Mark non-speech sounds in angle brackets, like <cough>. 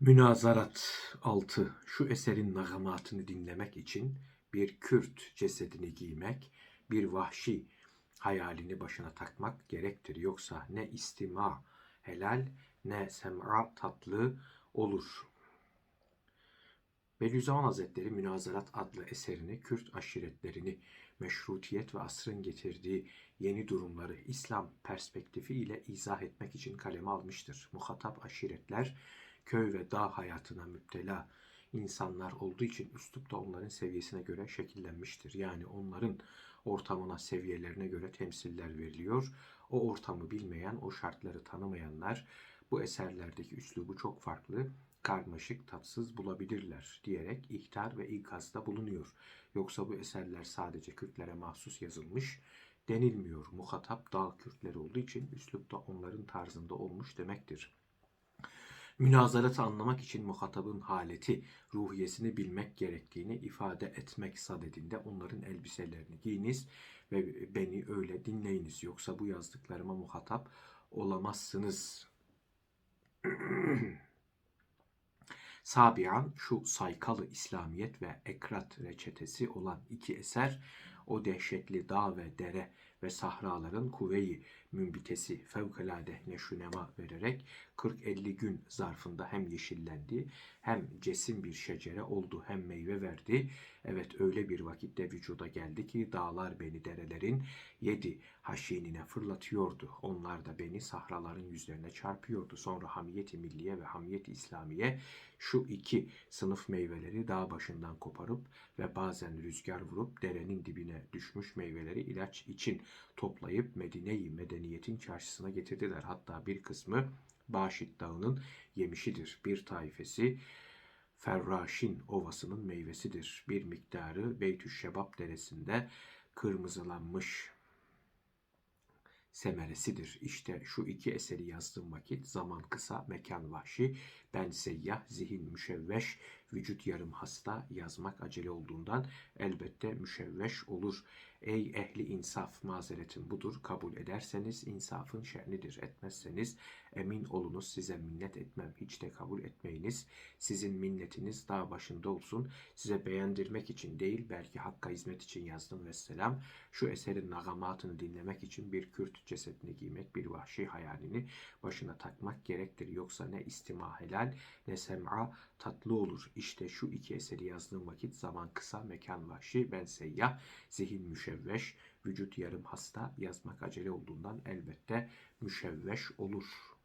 Münazarat 6. Şu eserin nagamatını dinlemek için bir Kürt cesedini giymek, bir vahşi hayalini başına takmak gerektir. Yoksa ne istima helal ne sem'a tatlı olur. Bediüzzaman Hazretleri Münazarat adlı eserini Kürt aşiretlerini, meşrutiyet ve asrın getirdiği yeni durumları İslam perspektifi ile izah etmek için kaleme almıştır. Muhatap aşiretler köy ve dağ hayatına müptela insanlar olduğu için üslup da onların seviyesine göre şekillenmiştir. Yani onların ortamına, seviyelerine göre temsiller veriliyor. O ortamı bilmeyen, o şartları tanımayanlar bu eserlerdeki üslubu çok farklı, karmaşık, tatsız bulabilirler diyerek ihtar ve ikazda bulunuyor. Yoksa bu eserler sadece Kürtlere mahsus yazılmış denilmiyor. Muhatap dağ Kürtleri olduğu için üslup da onların tarzında olmuş demektir. Münazaratı anlamak için muhatabın haleti, ruhiyesini bilmek gerektiğini ifade etmek sadedinde onların elbiselerini giyiniz ve beni öyle dinleyiniz. Yoksa bu yazdıklarıma muhatap olamazsınız. <clears throat> Sabian şu saykalı İslamiyet ve ekrat reçetesi olan iki eser o dehşetli dağ ve dere ve sahraların kuvveyi mümbitesi fevkalade neşünema vererek 40-50 gün zarfında hem yeşillendi hem cesim bir şecere oldu hem meyve verdi. Evet öyle bir vakitte vücuda geldi ki dağlar beni derelerin yedi haşinine fırlatıyordu. Onlar da beni sahraların yüzlerine çarpıyordu. Sonra hamiyeti milliye ve hamiyeti İslamiye şu iki sınıf meyveleri dağ başından koparıp ve bazen rüzgar vurup derenin dibine düşmüş meyveleri ilaç için toplayıp Medine-i Medeniyetin çarşısına getirdiler. Hatta bir kısmı Başit Dağı'nın yemişidir. Bir taifesi Ferraşin Ovası'nın meyvesidir. Bir miktarı Beytüşşebap Deresi'nde kırmızılanmış semeresidir. İşte şu iki eseri yazdığım vakit zaman kısa, mekan vahşi, ben seyyah, zihin müşevveş, vücut yarım hasta yazmak acele olduğundan elbette müşevveş olur. Ey ehli insaf mazeretin budur. Kabul ederseniz insafın şernidir. Etmezseniz emin olunuz size minnet etmem. Hiç de kabul etmeyiniz. Sizin minnetiniz dağ başında olsun. Size beğendirmek için değil belki hakka hizmet için yazdım ve selam. Şu eserin nagamatını dinlemek için bir Kürt cesedini giymek, bir vahşi hayalini başına takmak gerektir. Yoksa ne istima helal ne sem'a tatlı olur. İşte şu iki eseri yazdığım vakit zaman kısa, mekan vahşi, ben seyyah, zihin müşevveş, vücut yarım hasta yazmak acele olduğundan elbette müşevveş olur.''